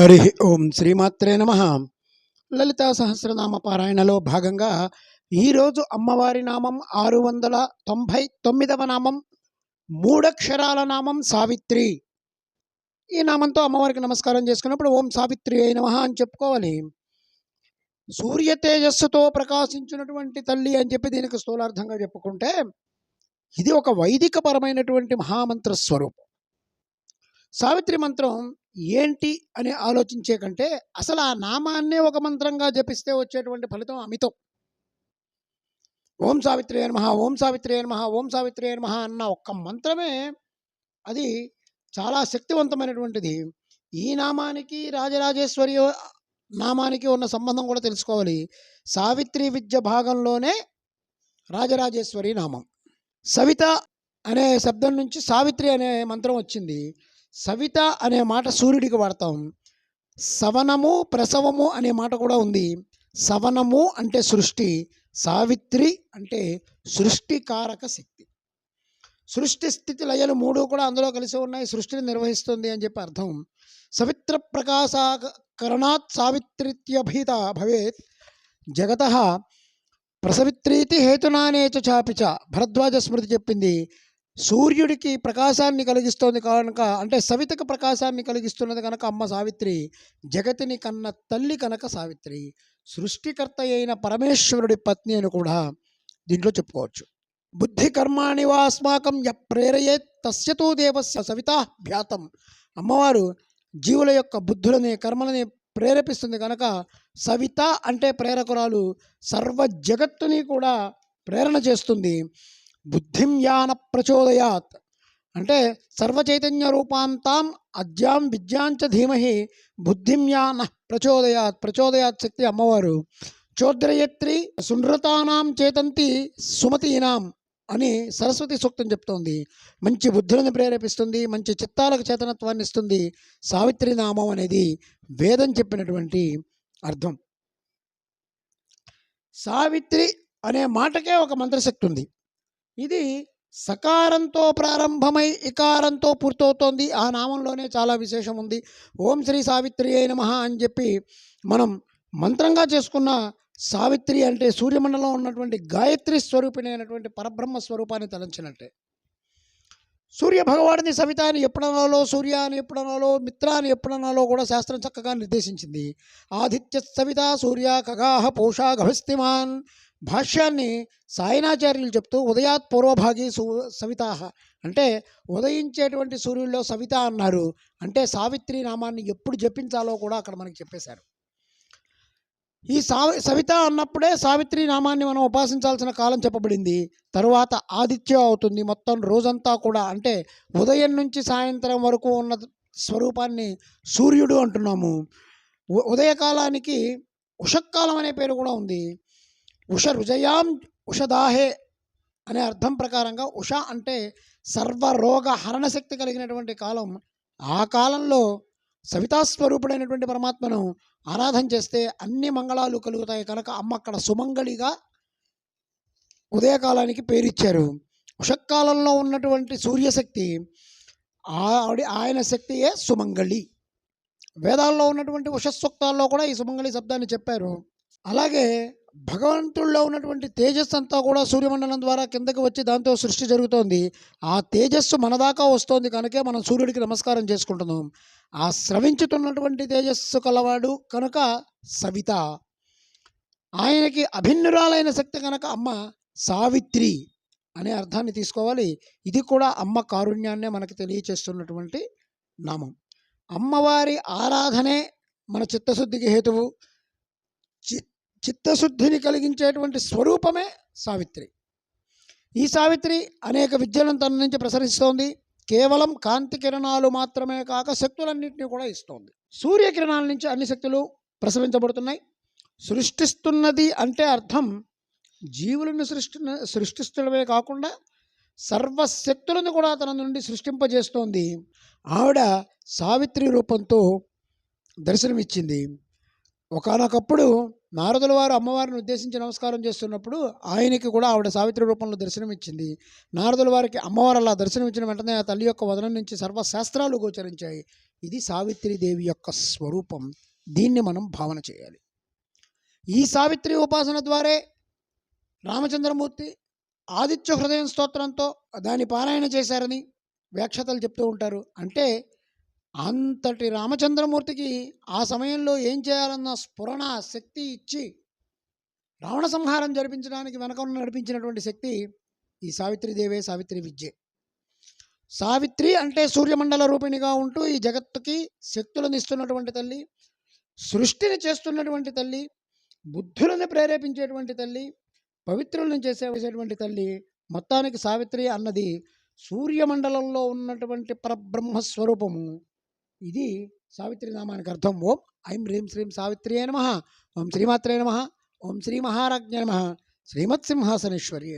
హరి ఓం శ్రీమాత్రే నమ. లలితా సహస్రనామ పారాయణలో భాగంగా ఈరోజు అమ్మవారి నామం ఆరు వందల తొంభై తొమ్మిదవ నామం మూడక్షరాల నామం సావిత్రి. ఈ నామంతో అమ్మవారికి నమస్కారం చేసుకున్నప్పుడు ఓం సావిత్రి అయి నమ అని చెప్పుకోవాలి. సూర్య తేజస్సుతో ప్రకాశించినటువంటి తల్లి అని చెప్పి దీనికి స్థూలార్థంగా చెప్పుకుంటే ఇది ఒక వైదిక పరమైనటువంటి మహామంత్ర స్వరూపం. సావిత్రి మంత్రం ఏంటి అని ఆలోచించే కంటే అసలు ఆ నామాన్నే ఒక మంత్రంగా జపిస్తే వచ్చేటువంటి ఫలితం అమితం. ఓం సావిత్రి నమః ఓం సావిత్రి నమః ఓం సావిత్రి నమః అన్న ఒక్క మంత్రమే అది చాలా శక్తివంతమైనటువంటిది. ఈ నామానికి రాజరాజేశ్వరి నామానికి ఉన్న సంబంధం కూడా తెలుసుకోవాలి. సావిత్రి విద్య భాగంలోనే రాజరాజేశ్వరి నామం. సవిత అనే శబ్దం నుంచి సావిత్రి అనే మంత్రం వచ్చింది. సవిత అనే మాట సూర్యుడికి వాడతాం. సవనము ప్రసవము అనే మాట కూడా ఉంది. సవనము అంటే సృష్టి సావిత్రి అంటే సృష్టికారక శక్తి. సృష్టి స్థితి లయలు మూడు కూడా అందులో కలిసి ఉన్నాయి. సృష్టిని నిర్వహిస్తుంది అని చెప్పి అర్థం. సవిత్ర ప్రకాశకరణాత్ సావిత్రిత్యభీత భవేత్ జగత ప్రసవిత్రీతి హేతునానేచ చాపిచ భరద్వాజ స్మృతి చెప్పింది. సూర్యుడికి ప్రకాశాన్ని కలిగిస్తోంది కనుక అంటే సవితకు ప్రకాశాన్ని కలిగిస్తున్నది కనుక అమ్మ సావిత్రి జగతిని కన్న తల్లి కనుక సావిత్రి సృష్టికర్త అయిన పరమేశ్వరుడి పత్ని అని కూడా దీంట్లో చెప్పుకోవచ్చు. బుద్ధి కర్మాణి వా అస్మాకం య ప్రేరయే తస్యతో దేవస్య సవితాభ్యాతం అమ్మవారు జీవుల యొక్క బుద్ధులని కర్మలని ప్రేరేపిస్తుంది కనుక సవిత అంటే ప్రేరకురాలు సర్వ జగత్తుని కూడా ప్రేరణ చేస్తుంది. బుద్ధిం యాన ప్రచోదయాత్ అంటే సర్వచైతన్య రూపాంతాం అద్యాం విద్యాంచ ధీమహి బుద్ధిం యాన ప్రచోదయాత్ ప్రచోదయాత్ శక్తి అమ్మవారు. చోద్రయత్రి సునృతానాం చేతంతి సుమతీనాం అని సరస్వతి సూక్తం చెప్తోంది. మంచి బుద్ధులను ప్రేరేపిస్తుంది మంచి చిత్తాలకు చేతనత్వాన్ని ఇస్తుంది సావిత్రి నామం అనేది వేదం చెప్పినటువంటి అర్థం. సావిత్రి అనే మాటకే ఒక మంత్రశక్తి ఉంది. ఇది సకారంతో ప్రారంభమై ఇకారంతో పూర్తవుతోంది. ఆ నామంలోనే చాలా విశేషం ఉంది. ఓం శ్రీ సావిత్రి అయిన మహా అని చెప్పి మనం మంత్రంగా చేసుకున్న సావిత్రి అంటే సూర్యమండలం ఉన్నటువంటి గాయత్రి స్వరూపిణి అయినటువంటి పరబ్రహ్మ స్వరూపాన్ని తలంచినట్టే. సూర్య భగవాడిని సవిత అని ఎప్పుడనాలో సూర్య అని ఎప్పుడనాలో మిత్ర అని ఎప్పుడనాలో కూడా శాస్త్రం చక్కగా నిర్దేశించింది. ఆదిత్య సవిత సూర్య ఖగాహ పోషా గభస్తిమాన్ భాష్యాన్ని సాయనాచార్యులు చెప్తూ ఉదయాత్ పూర్వభాగి సు సవితాహ. అంటే ఉదయించేటువంటి సూర్యుల్లో సవిత అన్నారు. అంటే సావిత్రి నామాన్ని ఎప్పుడు జపించాలో కూడా అక్కడ మనకి చెప్పేశారు. ఈ సావి సవిత అన్నప్పుడే సావిత్రి నామాన్ని మనం ఉపాసించాల్సిన కాలం చెప్పబడింది. తరువాత ఆదిత్యం అవుతుంది. మొత్తం రోజంతా కూడా అంటే ఉదయం నుంచి సాయంత్రం వరకు ఉన్న స్వరూపాన్ని సూర్యుడు అంటున్నాము. ఉదయకాలానికి ఉషక్కాలం అనే పేరు కూడా ఉంది. ఉష రుజయాం ఉషదాహే అనే అర్థం ప్రకారంగా ఉష అంటే సర్వరోగ హరణ శక్తి కలిగినటువంటి కాలం. ఆ కాలంలో సవితాస్వరూపుడైనటువంటి పరమాత్మను ఆరాధన చేస్తే అన్ని మంగళాలు కలుగుతాయి కనుక అమ్మ అక్కడ సుమంగళిగా ఉదయకాలానికి పేరిచ్చారు. ఉషకాలంలో ఉన్నటువంటి సూర్యశక్తి ఆవిడ ఆయన శక్తియే సుమంగళి. వేదాల్లో ఉన్నటువంటి ఉషస్సూక్తాల్లో కూడా ఈ సుమంగళి శబ్దాన్ని చెప్పారు. అలాగే భగవంతుల్లో ఉన్నటువంటి తేజస్సు అంతా కూడా సూర్యమండలం ద్వారా కిందకి వచ్చి దాంతో సృష్టి జరుగుతోంది. ఆ తేజస్సు మన దాకా వస్తోంది కనుకే మనం సూర్యుడికి నమస్కారం చేసుకుంటున్నాం. ఆ స్రవించుతున్నటువంటి తేజస్సు కలవాడు కనుక సవిత. ఆయనకి అభిన్నురాలైన శక్తి కనుక అమ్మ సావిత్రి అనే అర్థాన్ని తీసుకోవాలి. ఇది కూడా అమ్మ కారుణ్యాన్నే మనకి తెలియచేస్తున్నటువంటి నామం. అమ్మవారి ఆరాధనే మన చిత్తశుద్ధికి హేతువు. చిత్తశుద్ధిని కలిగించేటువంటి స్వరూపమే సావిత్రి. ఈ సావిత్రి అనేక విద్యలను తన నుంచి ప్రసరిస్తోంది. కేవలం కాంతి కిరణాలు మాత్రమే కాక శక్తులన్నింటినీ కూడా ఇస్తోంది. సూర్యకిరణాల నుంచి అన్ని శక్తులు ప్రసవించబడుతున్నాయి. సృష్టిస్తున్నది అంటే అర్థం జీవులను సృష్టి సృష్టిస్తుడమే కాకుండా సర్వశక్తులను కూడా తన నుండి సృష్టింపజేస్తోంది. ఆవిడ సావిత్రి రూపంతో దర్శనమిచ్చింది. ఒకానొకప్పుడు నారదుల వారు అమ్మవారిని ఉద్దేశించి నమస్కారం చేస్తున్నప్పుడు ఆయనకి కూడా ఆవిడ సావిత్రి రూపంలో దర్శనమిచ్చింది. నారదుల వారికి అమ్మవారు అలా దర్శనమిచ్చిన వెంటనే ఆ తల్లి యొక్క వదనం నుంచి సర్వశాస్త్రాలు గోచరించాయి. ఇది సావిత్రిదేవి యొక్క స్వరూపం. దీన్ని మనం భావన చేయాలి. ఈ సావిత్రి ఉపాసన ద్వారే రామచంద్రమూర్తి ఆదిత్య హృదయం స్తోత్రంతో దాని పారాయణ చేశారని వ్యాఖ్యాతలు చెప్తూ ఉంటారు. అంటే అంతటి రామచంద్రమూర్తికి ఆ సమయంలో ఏం చేయాలన్న స్ఫురణ శక్తి ఇచ్చి రావణ సంహారం జరిపించడానికి వెనక నడిపించినటువంటి శక్తి ఈ సావిత్రిదేవే సావిత్రి విద్యే. సావిత్రి అంటే సూర్యమండల రూపిణిగా ఉంటూ ఈ జగత్తుకి శక్తులను ఇస్తున్నటువంటి తల్లి సృష్టిని చేస్తున్నటువంటి తల్లి బుద్ధులను ప్రేరేపించేటువంటి తల్లి పవిత్రులను చేసేటువంటి తల్లి మొత్తానికి సావిత్రి అన్నది సూర్యమండలంలో ఉన్నటువంటి పరబ్రహ్మ స్వరూపము ఇది సావిత్రి నామానికి అర్థం. ఓం ఐం హ్రీం శ్రీం సావిత్రి నమ. ఓం శ్రీమాత్రే నమ. ఓం శ్రీ మహారాజ్ఞ నమ. శ్రీమత్సింహాసనేశ్వరి